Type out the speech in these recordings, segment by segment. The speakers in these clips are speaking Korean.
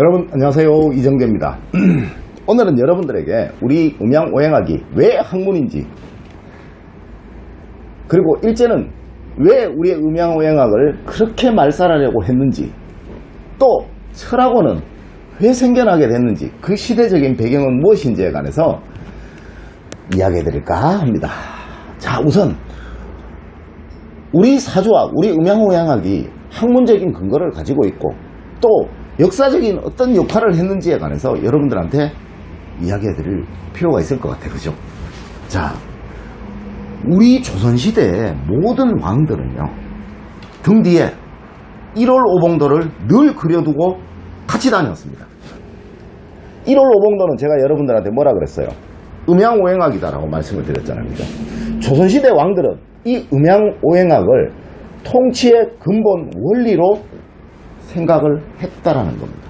여러분 안녕하세요. 이정재입니다. 오늘은 여러분들에게 우리 음양 오행학이 왜 학문인지 그리고 일제는 왜 우리의 음양 오행학을 그렇게 말살하려고 했는지 또 철학원은 왜 생겨나게 됐는지 그 시대적인 배경은 무엇인지에 관해서 이야기해 드릴까 합니다. 자 우선 우리 사주와 우리 음양오양학이 학문적인 근거를 가지고 있고 또 역사적인 어떤 역할을 했는지에 관해서 여러분들한테 이야기해 드릴 필요가 있을 것 같아요. 그죠? 자, 우리 조선시대의 모든 왕들은요, 등 뒤에 1월 오봉도를 늘 그려두고 같이 다녔습니다. 1월 오봉도는 제가 여러분들한테 뭐라 그랬어요? 음양오행학이다라고 말씀을 드렸잖아요. 조선시대 왕들은 이 음양오행학을 통치의 근본 원리로 생각을 했다라는 겁니다.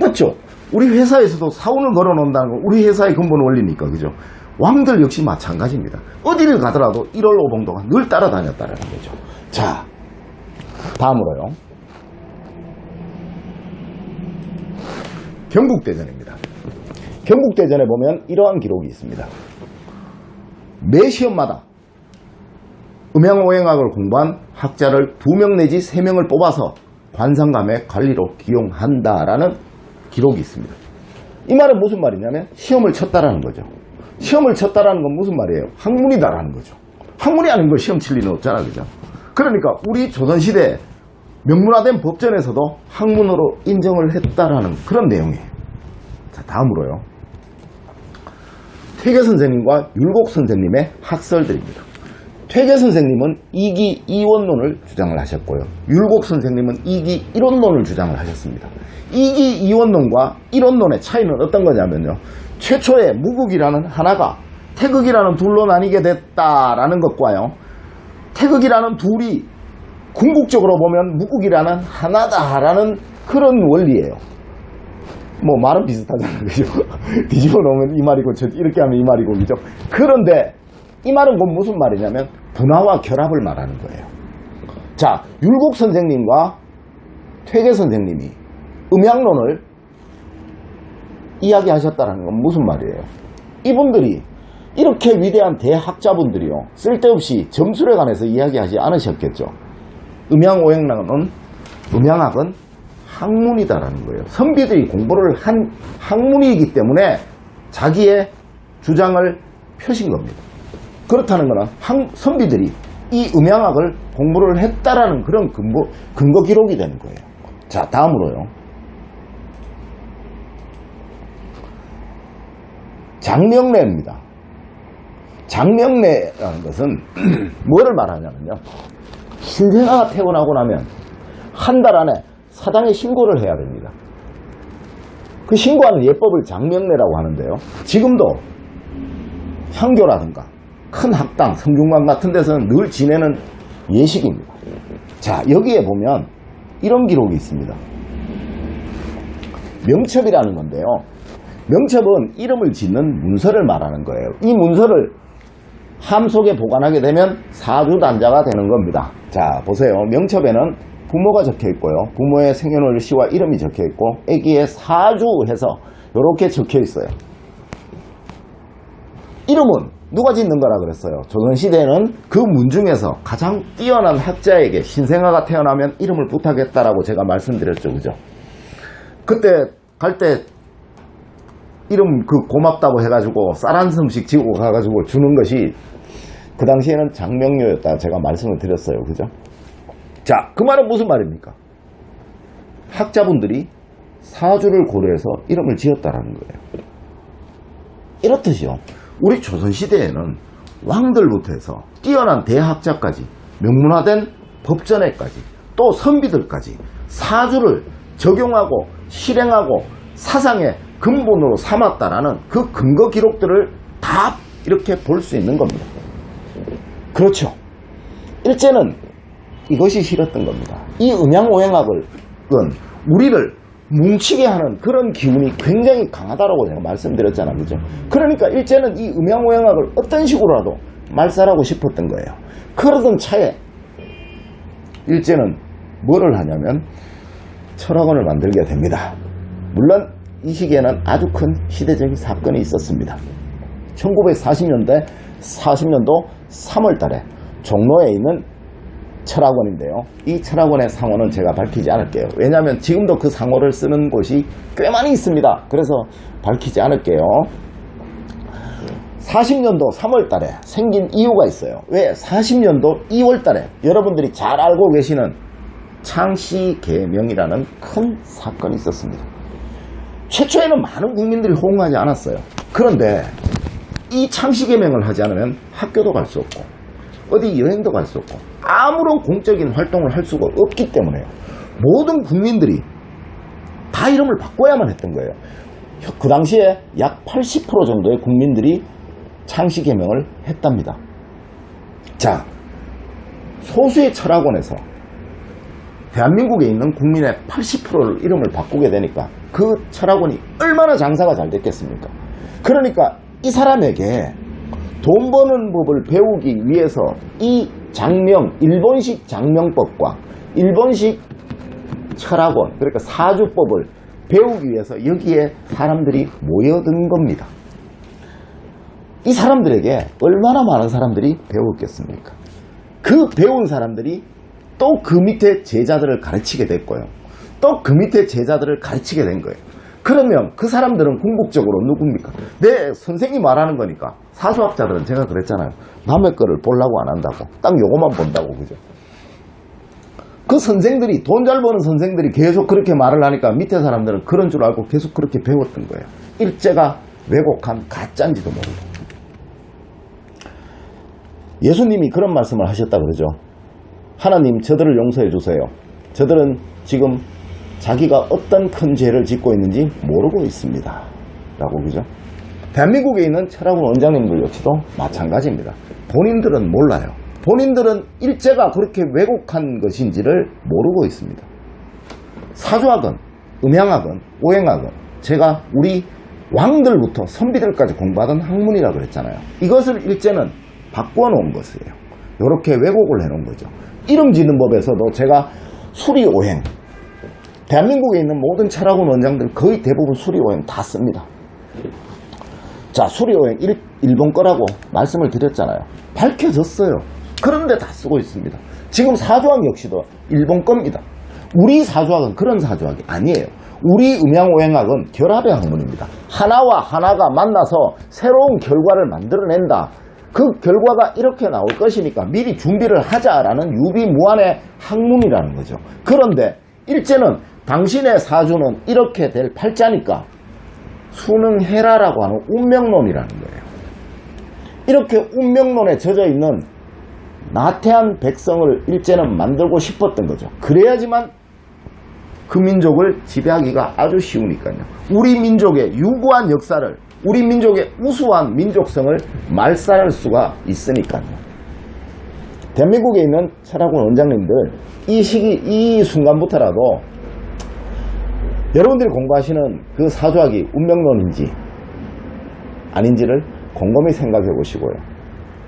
맞죠? 우리 회사에서도 사원을 걸어 놓는다는 건 우리 회사의 근본 원리니까, 그죠? 왕들 역시 마찬가지입니다. 어디를 가더라도 1월 오봉도가 늘 따라다녔다라는 거죠. 자, 다음으로요. 경국대전입니다. 경국대전에 보면 이러한 기록이 있습니다. 매 시험마다 음양오행학을 공부한 학자를 두명 내지 세 명을 뽑아서 관상감의 관리로 기용한다라는 기록이 있습니다. 이 말은 무슨 말이냐면 시험을 쳤다라는 거죠. 시험을 쳤다라는 건 무슨 말이에요? 학문이다라는 거죠. 학문이 아닌 걸 시험 칠 리는 없잖아, 그죠? 그러니까 우리 조선시대 명문화된 법전에서도 학문으로 인정을 했다라는 그런 내용이에요. 자, 다음으로요. 퇴계 선생님과 율곡 선생님의 학설들입니다. 퇴계 선생님은 이기 이원론을 주장을 하셨고요. 율곡 선생님은 이기 이론론을 주장을 하셨습니다. 이기 이원론과 이론론의 차이는 어떤 거냐면요. 최초의 무극이라는 하나가 태극이라는 둘로 나뉘게 됐다라는 것과요. 태극이라는 둘이 궁극적으로 보면 무극이라는 하나다라는 그런 원리예요. 뭐 말은 비슷하잖아요. 그죠? 뒤집어 놓으면 이 말이고 저 이렇게 하면 이 말이고 그죠? 그런데 이 말은 곧 무슨 말이냐면 분화와 결합을 말하는 거예요. 자, 율곡 선생님과 퇴계 선생님이 음양론을 이야기하셨다는 건 무슨 말이에요? 이분들이 이렇게 위대한 대학자분들이요. 쓸데없이 점술에 관해서 이야기하지 않으셨겠죠. 음양오행론은 음양학은 학문이다라는 거예요. 선비들이 공부를 한 학문이기 때문에 자기의 주장을 펴신 겁니다. 그렇다는 것은 한- 선비들이 이 음양학을 공부를 했다라는 그런 근거, 근거 기록이 되는 거예요. 자, 다음으로요. 장명례입니다. 장명례라는 것은 뭐를 말하냐면요. 신생아가 태어나고 나면 한 달 안에 사당에 신고를 해야 됩니다. 그 신고하는 예법을 장명례라고 하는데요. 지금도 향교라든가 큰 학당, 성균관 같은 데서는 늘 지내는 예식입니다. 자, 여기에 보면 이런 기록이 있습니다. 명첩이라는 건데요. 명첩은 이름을 짓는 문서를 말하는 거예요. 이 문서를 함 속에 보관하게 되면 사주 단자가 되는 겁니다. 자, 보세요. 명첩에는 부모가 적혀 있고요. 부모의 생년월 시와 이름이 적혀 있고, 아기의 사주 해서 이렇게 적혀 있어요. 이름은 누가 짓는 거라 그랬어요? 조선시대에는 그 문 중에서 가장 뛰어난 학자에게 신생아가 태어나면 이름을 부탁했다라고 제가 말씀드렸죠. 그죠? 그때 갈 때 이름 그 고맙다고 해가지고 쌀한 숨씩 지고 가가지고 주는 것이 그 당시에는 장명료였다 제가 말씀을 드렸어요. 그죠? 자, 그 말은 무슨 말입니까? 학자분들이 사주를 고려해서 이름을 지었다라는 거예요. 이렇듯이요. 우리 조선시대에는 왕들부터 해서 뛰어난 대학자까지 명문화된 법전에까지 또 선비들까지 사주를 적용하고 실행하고 사상의 근본으로 삼았다라는 그 근거 기록들을 다 이렇게 볼 수 있는 겁니다. 그렇죠. 일제는 이것이 싫었던 겁니다. 이 음양오행학은 우리를 뭉치게 하는 그런 기운이 굉장히 강하다라고 제가 말씀드렸잖아요. 그죠? 그러니까 일제는 이 음양오행학을 어떤 식으로라도 말살하고 싶었던 거예요. 그러던 차에 일제는 뭐를 하냐면 철학원을 만들게 됩니다. 물론 이 시기에는 아주 큰 시대적인 사건이 있었습니다. 1940년대 40년도 3월 달에 종로에 있는 철학원인데요. 이 철학원의 상호는 제가 밝히지 않을게요. 왜냐하면 지금도 그 상호를 쓰는 곳이 꽤 많이 있습니다. 그래서 밝히지 않을게요. 40년도 3월 달에 생긴 이유가 있어요. 왜 40년도 2월 달에 여러분들이 잘 알고 계시는 창씨 개명이라는 큰 사건이 있었습니다. 최초에는 많은 국민들이 호응하지 않았어요. 그런데 이 창씨 개명을 하지 않으면 학교도 갈 수 없고 어디 여행도 갈 수 없고 아무런 공적인 활동을 할 수가 없기 때문에 모든 국민들이 다 이름을 바꿔야만 했던 거예요. 그 당시에 약 80% 정도의 국민들이 창씨 개명을 했답니다. 자, 소수의 철학원에서 대한민국에 있는 국민의 80%를 이름을 바꾸게 되니까 그 철학원이 얼마나 장사가 잘 됐겠습니까? 그러니까 이 사람에게 돈 버는 법을 배우기 위해서 이 장명, 일본식 장명법과 일본식 철학원, 그러니까 사주법을 배우기 위해서 여기에 사람들이 모여든 겁니다. 이 사람들에게 얼마나 많은 사람들이 배웠겠습니까? 그 배운 사람들이 또 그 밑에 제자들을 가르치게 됐고요. 또 그 밑에 제자들을 가르치게 된 거예요. 그러면 그 사람들은 궁극적으로 누굽니까? 내 선생이 말하는 거니까. 사수학자들은 제가 그랬잖아요. 남의 거를 보려고 안 한다고. 딱 요것만 본다고, 그죠? 그 선생들이, 돈 잘 버는 선생들이 계속 그렇게 말을 하니까 밑에 사람들은 그런 줄 알고 계속 그렇게 배웠던 거예요. 일제가 왜곡한 가짜인지도 모르고. 예수님이 그런 말씀을 하셨다 그러죠. 하나님, 저들을 용서해 주세요. 저들은 지금 자기가 어떤 큰 죄를 짓고 있는지 모르고 있습니다. 라고 그죠? 대한민국에 있는 철학원 원장님들 역시도 마찬가지입니다. 본인들은 몰라요. 본인들은 일제가 그렇게 왜곡한 것인지를 모르고 있습니다. 사주학은, 음양학은, 오행학은 제가 우리 왕들부터 선비들까지 공부하던 학문이라 그랬잖아요. 이것을 일제는 바꿔놓은 것이에요. 이렇게 왜곡을 해놓은 거죠. 이름 짓는 법에서도 제가 수리오행, 대한민국에 있는 모든 철학원 원장들 거의 대부분 수리오행 다 씁니다. 자, 수리오행 일, 일본 거라고 말씀을 드렸잖아요. 밝혀졌어요. 그런데 다 쓰고 있습니다. 지금 사주학 역시도 일본 겁니다. 우리 사주학은 그런 사주학이 아니에요. 우리 음양오행학은 결합의 학문입니다. 하나와 하나가 만나서 새로운 결과를 만들어낸다. 그 결과가 이렇게 나올 것이니까 미리 준비를 하자라는 유비무한의 학문이라는 거죠. 그런데 일제는 당신의 사주는 이렇게 될 팔자니까 수능해라라고 하는 운명론이라는 거예요. 이렇게 운명론에 젖어 있는 나태한 백성을 일제는 만들고 싶었던 거죠. 그래야지만 그 민족을 지배하기가 아주 쉬우니까요. 우리 민족의 유구한 역사를, 우리 민족의 우수한 민족성을 말살할 수가 있으니까요. 대한민국에 있는 철학원 원장님들, 이 시기, 이 순간부터라도 여러분들이 공부하시는 그 사주학이 운명론인지 아닌지를 곰곰이 생각해 보시고요.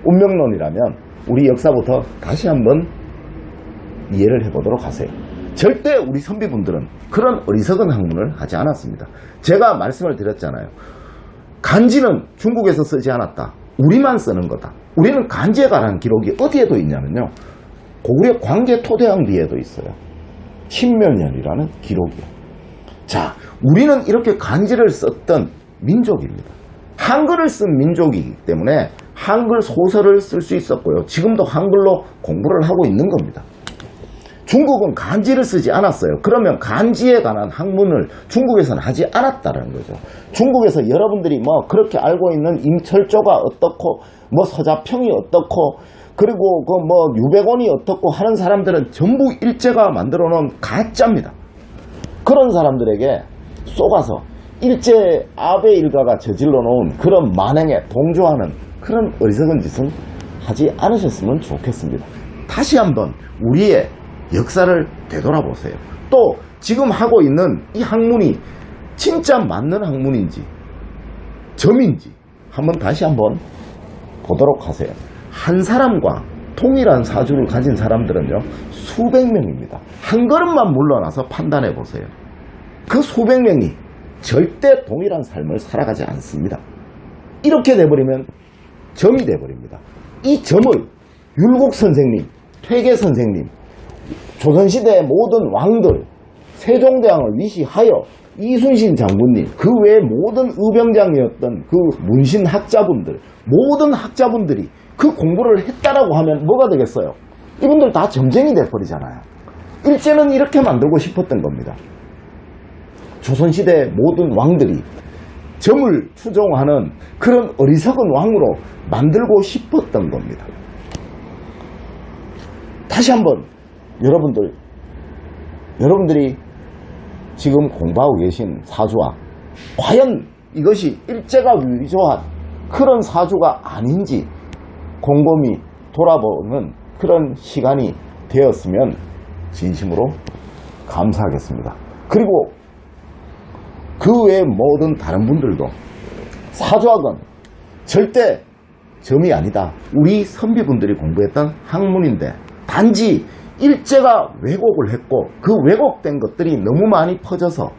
운명론이라면 우리 역사부터 다시 한번 이해를 해보도록 하세요. 절대 우리 선비분들은 그런 어리석은 학문을 하지 않았습니다. 제가 말씀을 드렸잖아요. 간지는 중국에서 쓰지 않았다. 우리만 쓰는 거다. 우리는 간지에 관한 기록이 어디에도 있냐면요. 고구려 광계 토대왕비에도 있어요. 신면연이라는 기록이요. 자, 우리는 이렇게 간지를 썼던 민족입니다. 한글을 쓴 민족이기 때문에 한글 소설을 쓸 수 있었고요. 지금도 한글로 공부를 하고 있는 겁니다. 중국은 간지를 쓰지 않았어요. 그러면 간지에 관한 학문을 중국에서는 하지 않았다는 거죠. 중국에서 여러분들이 뭐 그렇게 알고 있는 임철조가 어떻고 뭐 서자평이 어떻고 그리고 그 뭐 유백원이 어떻고 하는 사람들은 전부 일제가 만들어 놓은 가짜입니다. 그런 사람들에게 쏘가서 일제 아베 일가가 저질러 놓은 그런 만행에 동조하는 그런 어리석은 짓은 하지 않으셨으면 좋겠습니다. 다시 한번 우리의 역사를 되돌아보세요. 또 지금 하고 있는 이 학문이 진짜 맞는 학문인지 점인지 한번 다시 한번 보도록 하세요. 한 사람과 통일한 사주를 가진 사람들은요 수백 명입니다. 한 걸음만 물러나서 판단해 보세요. 그 수백 명이 절대 동일한 삶을 살아가지 않습니다. 이렇게 돼버리면 점이 돼버립니다. 이 점을 율곡 선생님, 퇴계 선생님, 조선시대의 모든 왕들, 세종대왕을 위시하여 이순신 장군님, 그 외의 모든 의병장이었던 그 문신 학자분들, 모든 학자분들이 그 공부를 했다라고 하면 뭐가 되겠어요? 이분들 다 점쟁이 돼버리잖아요. 일제는 이렇게 만들고 싶었던 겁니다. 조선시대 모든 왕들이 점을 추종하는 그런 어리석은 왕으로 만들고 싶었던 겁니다. 다시 한번 여러분들, 여러분들이 지금 공부하고 계신 사주와 과연 이것이 일제가 위조한 그런 사주가 아닌지 곰곰이 돌아보는 그런 시간이 되었으면 진심으로 감사하겠습니다. 그리고 그 외의 모든 다른 분들도 사주학은 절대 점이 아니다. 우리 선비분들이 공부했던 학문인데 단지 일제가 왜곡을 했고 그 왜곡된 것들이 너무 많이 퍼져서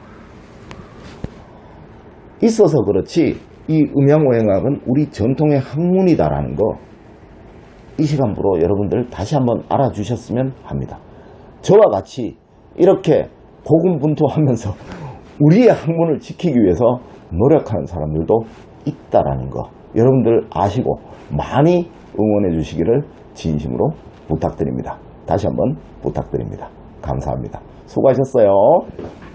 있어서 그렇지 이 음양오행학은 우리 전통의 학문이다라는 거 이 시간부로 여러분들 다시 한번 알아주셨으면 합니다. 저와 같이 이렇게 고군분투하면서 우리의 학문을 지키기 위해서 노력하는 사람들도 있다라는 거 여러분들 아시고 많이 응원해 주시기를 진심으로 부탁드립니다. 다시 한번 부탁드립니다. 감사합니다. 수고하셨어요.